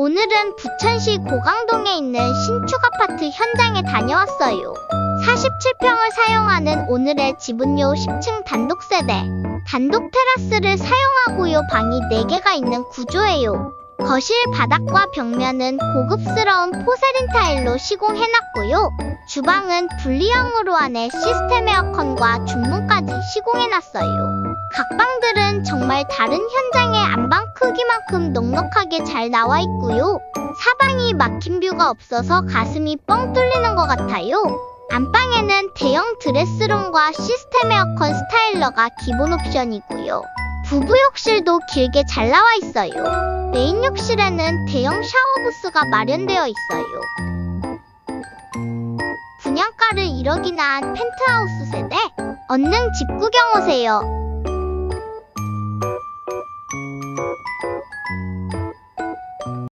오늘은 부천시 고강동에 있는 신축 아파트 현장에 다녀왔어요. 47평을 사용하는 오늘의 집은요 10층 단독 세대. 단독 테라스를 사용하고요 방이 4개가 있는 구조예요. 거실 바닥과 벽면은 고급스러운 포세린 타일로 시공해놨고요. 주방은 분리형으로 안에 시스템 에어컨과 중문까지 시공해놨어요. 각 방들은 정말 다른 현장의 안방 크기만큼 넉넉하게 잘 나와 있고요. 사방이 막힌 뷰가 없어서 가슴이 뻥 뚫리는 것 같아요. 안방에는 대형 드레스룸과 시스템 에어컨 스타일러가 기본 옵션이고요. 부부 욕실도 길게 잘 나와 있어요. 메인 욕실에는 대형 샤워 부스가 마련되어 있어요. 분양가를 1억이나 한 펜트하우스 세대? 얼른 집 구경 오세요.